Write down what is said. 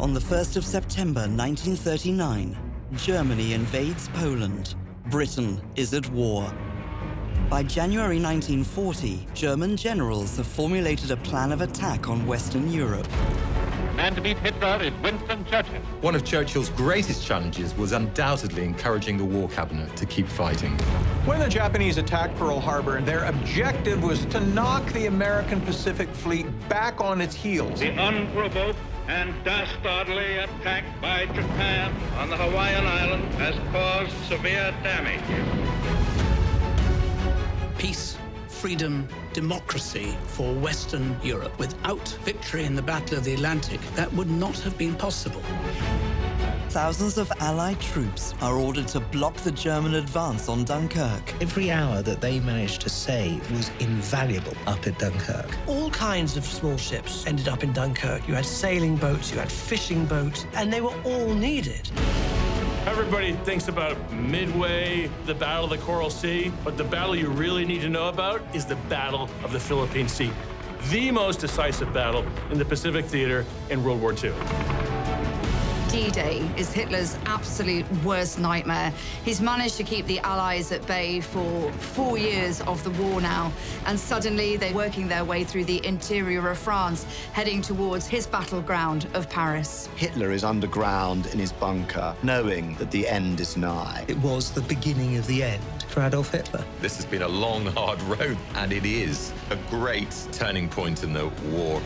On the 1st of September 1939, Germany invades Poland. Britain is at war. By January 1940, German generals have formulated a plan of attack on Western Europe. Man to beat Hitler is Winston Churchill. One of Churchill's greatest challenges was undoubtedly encouraging the War Cabinet to keep fighting. When the Japanese attacked Pearl Harbor, and their objective was to knock the American Pacific Fleet back on its heels. The unprovoked and dastardly attack by Japan on the Hawaiian Islands has caused severe damage. Peace, freedom, democracy for Western Europe. Without victory in the Battle of the Atlantic, that would not have been possible. Thousands of Allied troops are ordered to block the German advance on Dunkirk. Every hour that they managed to save was invaluable up at Dunkirk. All kinds of small ships ended up in Dunkirk. You had sailing boats, you had fishing boats, and they were all needed. Everybody thinks about Midway, the Battle of the Coral Sea, but the battle you really need to know about is the Battle of the Philippine Sea, the most decisive battle in the Pacific theater in World War II. D-Day is Hitler's absolute worst nightmare. He's managed to keep the Allies at bay for four years of the war now, and suddenly they're working their way through the interior of France, heading towards his battleground of Paris. Hitler is underground in his bunker, knowing that the end is nigh. It was the beginning of the end for Adolf Hitler. This has been a long, hard road, and it is a great turning point in the war.